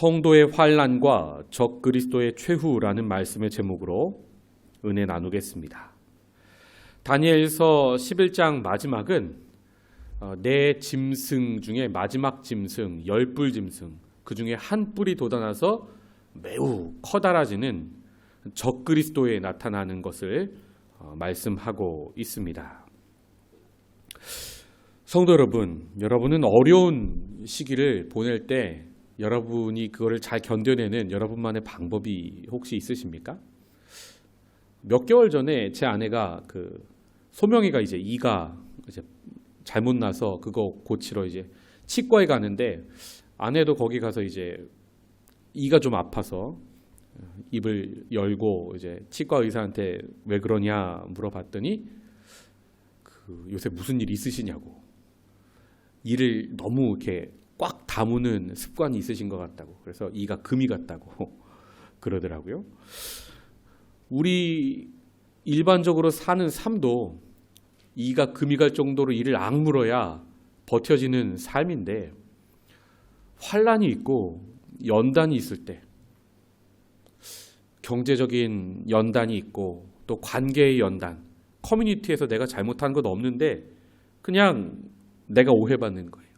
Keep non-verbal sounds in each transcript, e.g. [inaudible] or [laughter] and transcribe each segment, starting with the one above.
성도의 환란과 적 그리스도의 최후라는 말씀의 제목으로 은혜 나누겠습니다. 다니엘서 11장 마지막은 어, 내 짐승 중에 마지막 짐승, 열뿔 짐승, 그 중에 한 뿔이 돋아나서 매우 커다라지는 적 그리스도에 나타나는 것을 어, 말씀하고 있습니다. 성도 여러분, 여러분은 어려운 시기를 보낼 때 여러분이 그거를 잘 견뎌내는 여러분만의 방법이 혹시 있으십니까? 몇 개월 전에 제 아내가 그 소명이가 이제 이가 이제 잘못 나서 그거 고치러 이제 치과에 가는데 아내도 거기 가서 이제 이가 좀 아파서 입을 열고 이제 치과 의사한테 왜 그러냐 물어봤더니 그 요새 무슨 일 있으시냐고 이를 너무 이렇게 꽉 다무는 습관이 있으신 것 같다고 그래서 이가 금이 같다고 [laughs] 그러더라고요. 우리 일반적으로 사는 삶도 이가 금이 갈 정도로 이를 악물어야 버텨지는 삶인데 환란이 있고 연단이 있을 때 경제적인 연단이 있고 또 관계의 연단 커뮤니티에서 내가 잘못한 건 없는데 그냥 내가 오해받는 거예요.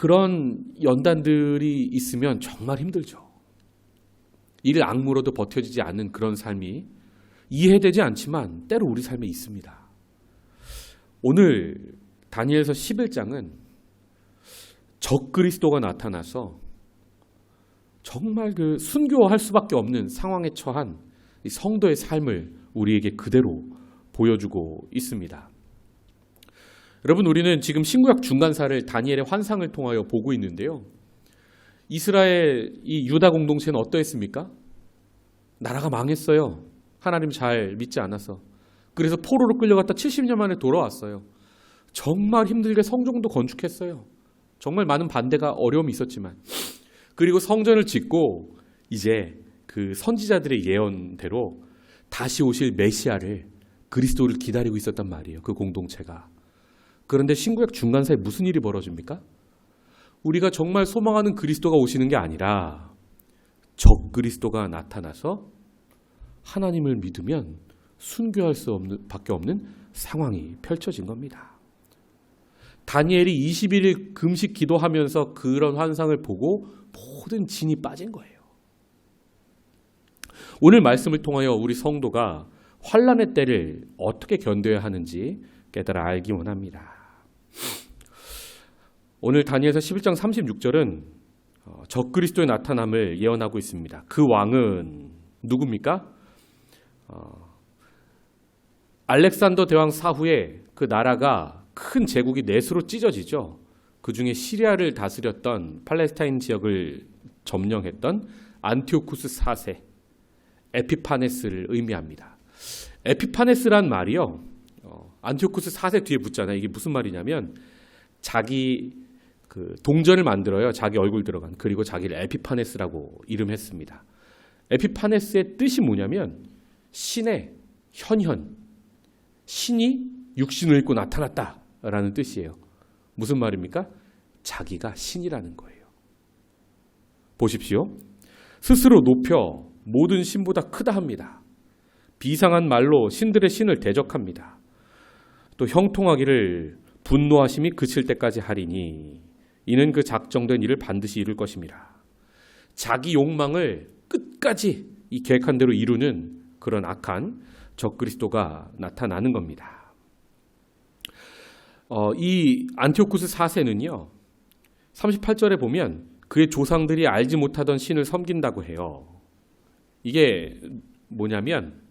그런 연단들이 있으면 정말 힘들죠. 이를 악물어도 버텨지지 않는 그런 삶이 이해되지 않지만 때로 우리 삶에 있습니다. 오늘 다니엘서 11장은 적 그리스도가 나타나서 정말 그 순교할 수밖에 없는 상황에 처한 성도의 삶을 우리에게 그대로 보여주고 있습니다. 여러분 우리는 지금 신구약 중간사를 다니엘의 환상을 통하여 보고 있는데요. 이스라엘 이 유다 공동체는 어떠했습니까? 나라가 망했어요. 하나님 잘 믿지 않아서. 그래서 포로로 끌려갔다 70년 만에 돌아왔어요. 정말 힘들게 성종도 건축했어요. 정말 많은 반대가 어려움이 있었지만 그리고 성전을 짓고 이제 그 선지자들의 예언대로 다시 오실 메시아를 그리스도를 기다리고 있었단 말이에요. 그 공동체가. 그런데 신구약 중간사에 무슨 일이 벌어집니까? 우리가 정말 소망하는 그리스도가 오시는 게 아니라 적 그리스도가 나타나서 하나님을 믿으면 순교할 수 없는 밖에 없는 상황이 펼쳐진 겁니다. 다니엘이 21일 금식 기도하면서 그런 환상을 보고 모든 진이 빠진 거예요. 오늘 말씀을 통하여 우리 성도가 환란의 때를 어떻게 견뎌야 하는지 깨달아 알기 원합니다. 오늘 다니엘서 11장 36절은 어, 적그리스도의 나타남을 예언하고 있습니다. 그 왕은 누굽니까? 어, 알렉산더 대왕 사후에 그 나라가 큰 제국이 넷으로 찢어지죠. 그 중에 시리아를 다스렸던 팔레스타인 지역을 점령했던 안티오쿠스 4세 에피파네스를 의미합니다. 에피파네스란 말이요. 어, 안티오쿠스 4세 뒤에 붙잖아요. 이게 무슨 말이냐면 자기 그 동전을 만들어요. 자기 얼굴 들어간. 그리고 자기를 에피파네스라고 이름했습니다. 에피파네스의 뜻이 뭐냐면 신의 현현, 신이 육신을 입고 나타났다라는 뜻이에요. 무슨 말입니까? 자기가 신이라는 거예요. 보십시오. 스스로 높여 모든 신보다 크다 합니다. 비상한 말로 신들의 신을 대적합니다. 또 형통하기를 분노하심이 그칠 때까지 하리니 이는 그 작정된 일을 반드시 이룰 것입니다. 자기 욕망을 끝까지 이 계획한 대로 이루는 그런 악한 적그리스도가 나타나는 겁니다. 어, 이 안티오쿠스 4세는요. 38절에 보면 그의 조상들이 알지 못하던 신을 섬긴다고 해요. 이게 뭐냐면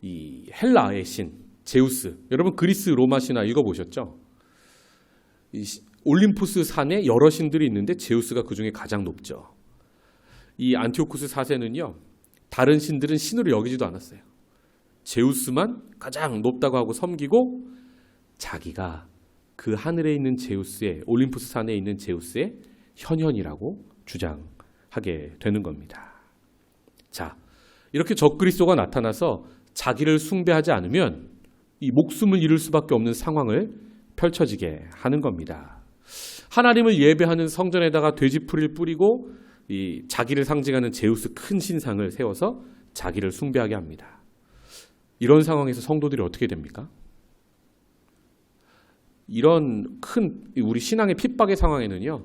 이 헬라의 신 제우스. 여러분 그리스 로마 신화 읽어 보셨죠? 이 올림푸스 산에 여러 신들이 있는데 제우스가 그 중에 가장 높죠. 이 안티오쿠스 4세는요. 다른 신들은 신으로 여기지도 않았어요. 제우스만 가장 높다고 하고 섬기고 자기가 그 하늘에 있는 제우스의 올림푸스 산에 있는 제우스의 현현이라고 주장하게 되는 겁니다. 자, 이렇게 적그리스도가 나타나서 자기를 숭배하지 않으면 이 목숨을 잃을 수밖에 없는 상황을 펼쳐지게 하는 겁니다. 하나님을 예배하는 성전에다가 돼지풀을 뿌리고 이 자기를 상징하는 제우스 큰 신상을 세워서 자기를 숭배하게 합니다. 이런 상황에서 성도들이 어떻게 됩니까? 이런 큰 우리 신앙의 핍박의 상황에는요.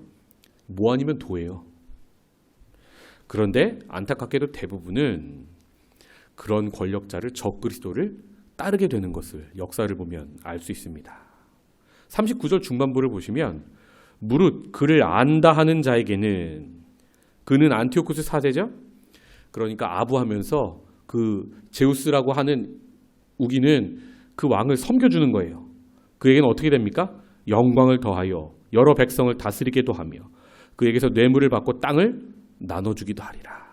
뭐 아니면 도예요. 그런데 안타깝게도 대부분은 그런 권력자를 적그리스도를 따르게 되는 것을 역사를 보면 알 수 있습니다. 39절 중반부를 보시면 무릇 그를 안다 하는 자에게는 그는 안티오쿠스 사제죠. 그러니까 아부하면서 그 제우스라고 하는 우기는 그 왕을 섬겨주는 거예요. 그에게는 어떻게 됩니까? 영광을 더하여 여러 백성을 다스리게도 하며 그에게서 뇌물을 받고 땅을 나눠주기도 하리라.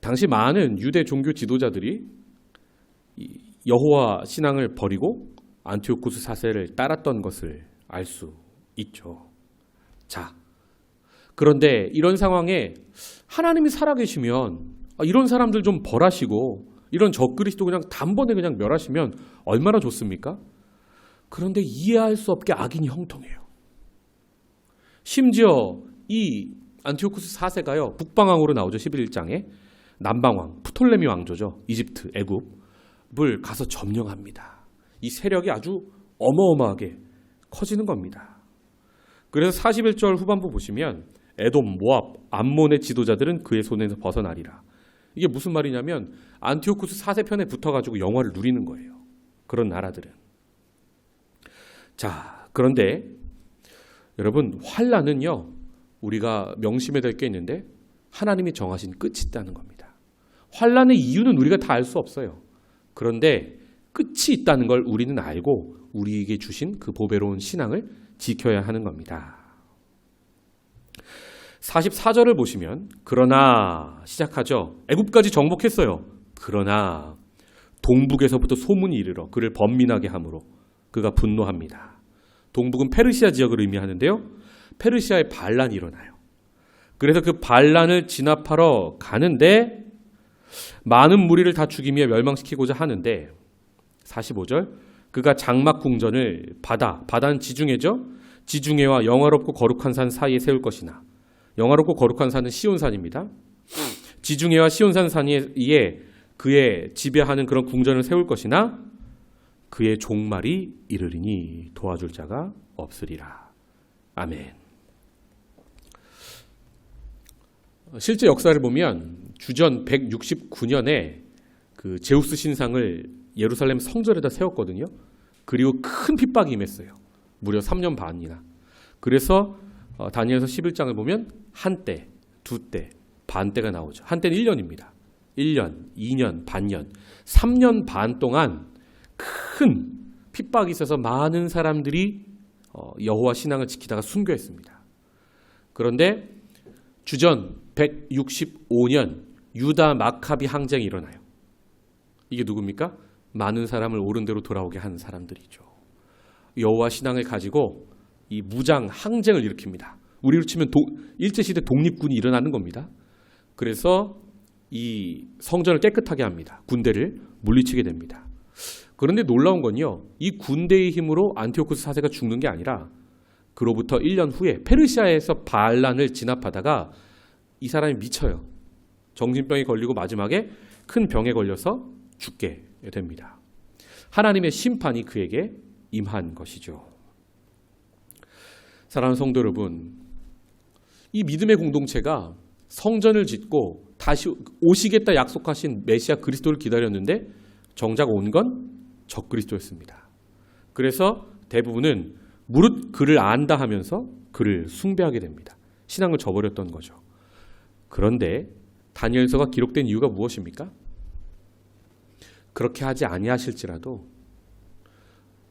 당시 많은 유대 종교 지도자들이 이 여호와 신앙을 버리고 안티오쿠스 사세를 따랐던 것을 알 수 있죠. 자, 그런데 이런 상황에 하나님이 살아계시면 아, 이런 사람들 좀 벌하시고 이런 적그리스도 그냥 단번에 그냥 멸하시면 얼마나 좋습니까? 그런데 이해할 수 없게 악인이 형통해요. 심지어 이 안티오쿠스 4세가요. 북방왕으로 나오죠. 11장에. 남방왕, 프톨레미 왕조죠. 이집트, 애굽 을 가서 점령합니다. 이 세력이 아주 어마어마하게 커지는 겁니다. 그래서 41절 후반부 보시면 에돔, 모압, 암몬의 지도자들은 그의 손에서 벗어나리라. 이게 무슨 말이냐면 안티오쿠스 4세 편에 붙어가지고 영화를 누리는 거예요. 그런 나라들은. 자, 그런데 여러분 환란은요 우리가 명심해야 될 게 있는데 하나님이 정하신 끝이 있다는 겁니다. 환란의 이유는 우리가 다 알 수 없어요. 그런데 끝이 있다는 걸 우리는 알고 우리에게 주신 그 보배로운 신앙을 지켜야 하는 겁니다. 44절을 보시면 그러나 시작하죠. 애굽까지 정복했어요. 그러나 동북에서부터 소문이 이르러 그를 번민하게 함으로 그가 분노합니다. 동북은 페르시아 지역을 의미하는데요. 페르시아에 반란이 일어나요. 그래서 그 반란을 진압하러 가는데 많은 무리를 다 죽이며 멸망시키고자 하는데 45절 그가 장막 궁전을 바다 바다는 지중해죠. 지중해와 영화롭고 거룩한 산 사이에 세울 것이나 영화롭고 거룩한 산은 시온산입니다. 지중해와 시온산 사이에 그의 지배하는 그런 궁전을 세울 것이나 그의 종말이 이르리니 도와줄 자가 없으리라. 아멘. 실제 역사를 보면 주전 169년에 그 제우스 신상을 예루살렘 성전에다 세웠거든요. 그리고 큰 핍박이 임했어요. 무려 3년 반이나. 그래서 어, 다니엘서 11장을 보면 한 때, 두 때, 반 때가 나오죠. 한 때는 1년입니다. 1년, 2년, 반년, 3년 반 동안 큰 핍박이 있어서 많은 사람들이 어, 여호와 신앙을 지키다가 순교했습니다. 그런데 주전 165년 유다 마카비 항쟁이 일어나요. 이게 누굽니까? 많은 사람을 옳은 대로 돌아오게 한 사람들이죠. 여호와 신앙을 가지고 이 무장 항쟁을 일으킵니다. 우리로 치면 도, 일제 시대 독립군이 일어나는 겁니다. 그래서 이 성전을 깨끗하게 합니다. 군대를 물리치게 됩니다. 그런데 놀라운 건요. 이 군대의 힘으로 안티오쿠스 사세가 죽는 게 아니라 그로부터 1년 후에 페르시아에서 반란을 진압하다가 이 사람이 미쳐요. 정신병이 걸리고 마지막에 큰 병에 걸려서 죽게 됩니다. 하나님의 심판이 그에게 임한 것이죠. 사랑하는 성도 여러분, 이 믿음의 공동체가 성전을 짓고 다시 오시겠다 약속하신 메시아 그리스도를 기다렸는데 정작 온 건 적그리스도였습니다. 그래서 대부분은 무릇 그를 안다 하면서 그를 숭배하게 됩니다. 신앙을 저버렸던 거죠. 그런데 다니엘서가 기록된 이유가 무엇입니까? 그렇게 하지 아니하실지라도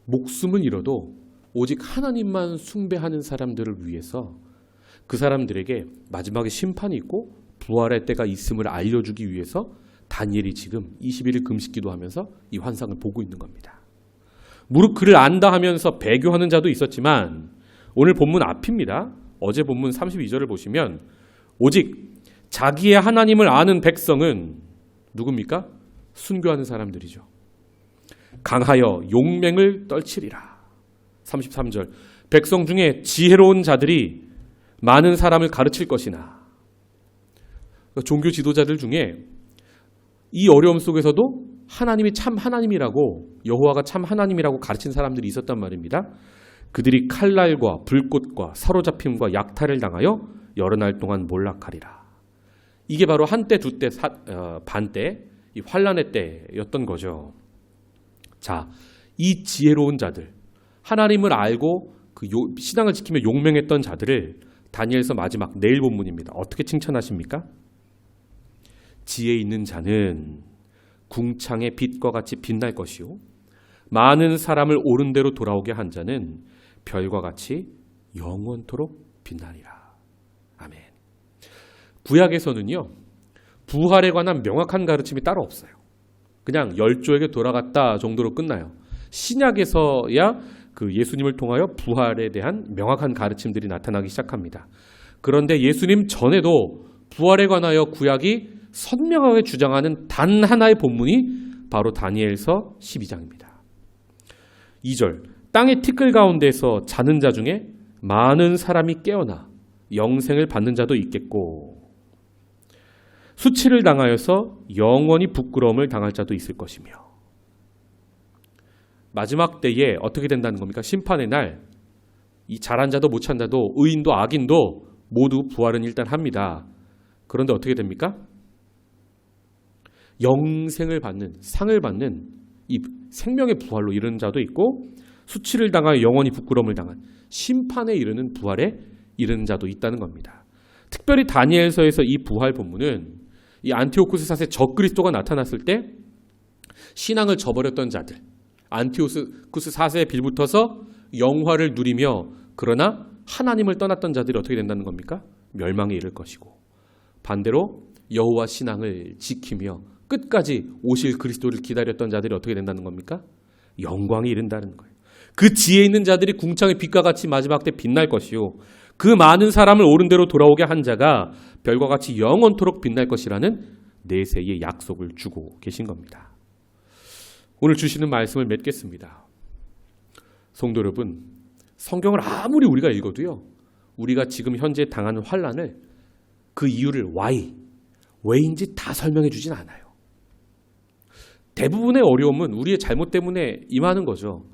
목숨을 잃어도 오직 하나님만 숭배하는 사람들을 위해서 그 사람들에게 마지막에 심판이 있고 부활의 때가 있음을 알려주기 위해서 다니엘이 지금 21일 금식기도 하면서 이 환상을 보고 있는 겁니다. 무릇 그를 안다 하면서 배교하는 자도 있었지만 오늘 본문 앞입니다. 어제 본문 32절을 보시면 오직 자기의 하나님을 아는 백성은 누굽니까? 순교하는 사람들이죠. 강하여 용맹을 떨치리라. 33절. 백성 중에 지혜로운 자들이 많은 사람을 가르칠 것이나. 종교 지도자들 중에 이 어려움 속에서도 하나님이 참 하나님이라고 여호와가 참 하나님이라고 가르친 사람들이 있었단 말입니다. 그들이 칼날과 불꽃과 사로잡힘과 약탈을 당하여 여러 날 동안 몰락하리라. 이게 바로 한때 두때 어, 반때 이 환란의 때였던 거죠. 자, 이 지혜로운 자들 하나님을 알고 그 요, 신앙을 지키며 용맹했던 자들을 다니엘서 마지막 내일 본문입니다. 어떻게 칭찬하십니까? 지혜 있는 자는 궁창의 빛과 같이 빛날 것이요 많은 사람을 옳은 대로 돌아오게 한 자는 별과 같이 영원토록 빛나리라. 아멘. 구약에서는요. 부활에 관한 명확한 가르침이 따로 없어요. 그냥 열조에게 돌아갔다 정도로 끝나요. 신약에서야 그 예수님을 통하여 부활에 대한 명확한 가르침들이 나타나기 시작합니다. 그런데 예수님 전에도 부활에 관하여 구약이 선명하게 주장하는 단 하나의 본문이 바로 다니엘서 12장입니다. 2절 땅의 티끌 가운데서 자는 자 중에 많은 사람이 깨어나 영생을 받는 자도 있겠고 수치를 당하여서 영원히 부끄러움을 당할 자도 있을 것이며 마지막 때에 어떻게 된다는 겁니까? 심판의 날 이 잘한 자도 못한 자도 의인도 악인도 모두 부활은 일단 합니다. 그런데 어떻게 됩니까? 영생을 받는 상을 받는 이 생명의 부활로 이르는 자도 있고 수치를 당하여 영원히 부끄러움을 당한 심판에 이르는 부활에 이르는 자도 있다는 겁니다. 특별히 다니엘서에서 이 부활 본문은 이 안티오쿠스 사세 적그리스도가 나타났을 때 신앙을 저버렸던 자들 안티오쿠스 사세에 빌붙어서 영화를 누리며 그러나 하나님을 떠났던 자들이 어떻게 된다는 겁니까? 멸망에 이를 것이고 반대로 여호와 신앙을 지키며 끝까지 오실 그리스도를 기다렸던 자들이 어떻게 된다는 겁니까? 영광에 이른다는 거예요. 그 지혜 있는 자들이 궁창의 빛과 같이 마지막 때 빛날 것이요. 그 많은 사람을 옳은 대로 돌아오게 한 자가 별과 같이 영원토록 빛날 것이라는 내세의 약속을 주고 계신 겁니다. 오늘 주시는 말씀을 맺겠습니다. 성도 여러분, 성경을 아무리 우리가 읽어도요. 우리가 지금 현재 당하는 환란을 그 이유를 why, 왜인지 다 설명해 주진 않아요. 대부분의 어려움은 우리의 잘못 때문에 임하는 거죠.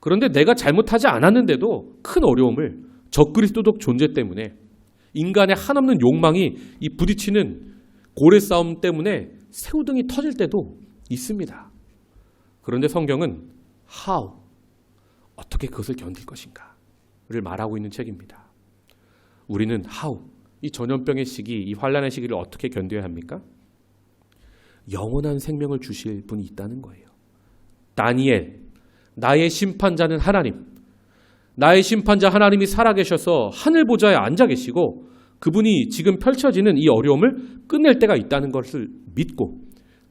그런데 내가 잘못하지 않았는데도 큰 어려움을 적그리스도적 존재 때문에 인간의 한없는 욕망이 이 부딪히는 고래 싸움 때문에 새우등이 터질 때도 있습니다. 그런데 성경은 how 어떻게 그것을 견딜 것인가를 말하고 있는 책입니다. 우리는 how 이 전염병의 시기, 이 환란의 시기를 어떻게 견뎌야 합니까? 영원한 생명을 주실 분이 있다는 거예요. 다니엘 나의 심판자는 하나님. 나의 심판자 하나님이 살아계셔서 하늘 보좌에 앉아 계시고 그분이 지금 펼쳐지는 이 어려움을 끝낼 때가 있다는 것을 믿고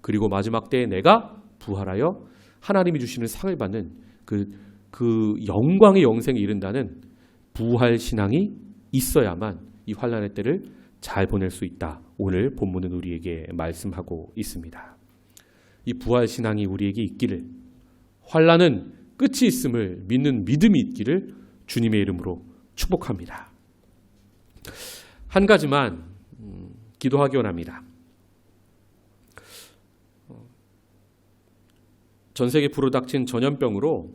그리고 마지막 때에 내가 부활하여 하나님이 주시는 상을 받는 그, 그 영광의 영생에 이른다는 부활 신앙이 있어야만 이 환란의 때를 잘 보낼 수 있다. 오늘 본문은 우리에게 말씀하고 있습니다. 이 부활 신앙이 우리에게 있기를 환란은 끝이 있음을 믿는 믿음이 있기를 주님의 이름으로 축복합니다. 한 가지만 음, 기도하기 원합니다. 전 세계 불어닥친 전염병으로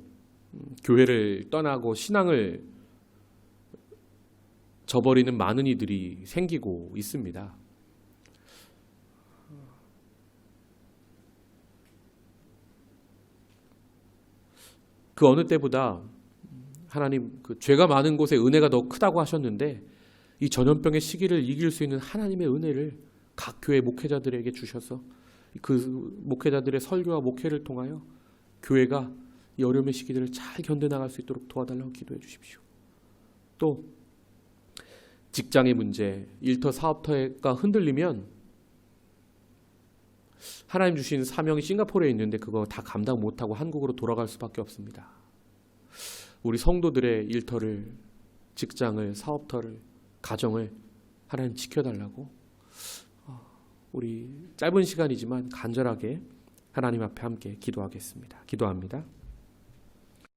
음, 교회를 떠나고 신앙을 저버리는 많은 이들이 생기고 있습니다. 그 어느 때보다 하나님 그 죄가 많은 곳에 은혜가 더 크다고 하셨는데 이 전염병의 시기를 이길 수 있는 하나님의 은혜를 각 교회 목회자들에게 주셔서 그 목회자들의 설교와 목회를 통하여 교회가 이 어려움의 시기들을 잘 견뎌나갈 수 있도록 도와달라고 기도해 주십시오. 또 직장의 문제, 일터 사업터가 흔들리면 하나님 주신 사명이 싱가포르에 있는데 그거 다 감당 못하고 한국으로 돌아갈 수밖에 없습니다. 우리 성도들의 일터를, 직장을, 사업터를, 가정을 하나님 지켜달라고 어, 우리 짧은 시간이지만 간절하게 하나님 앞에 함께 기도하겠습니다. 기도합니다.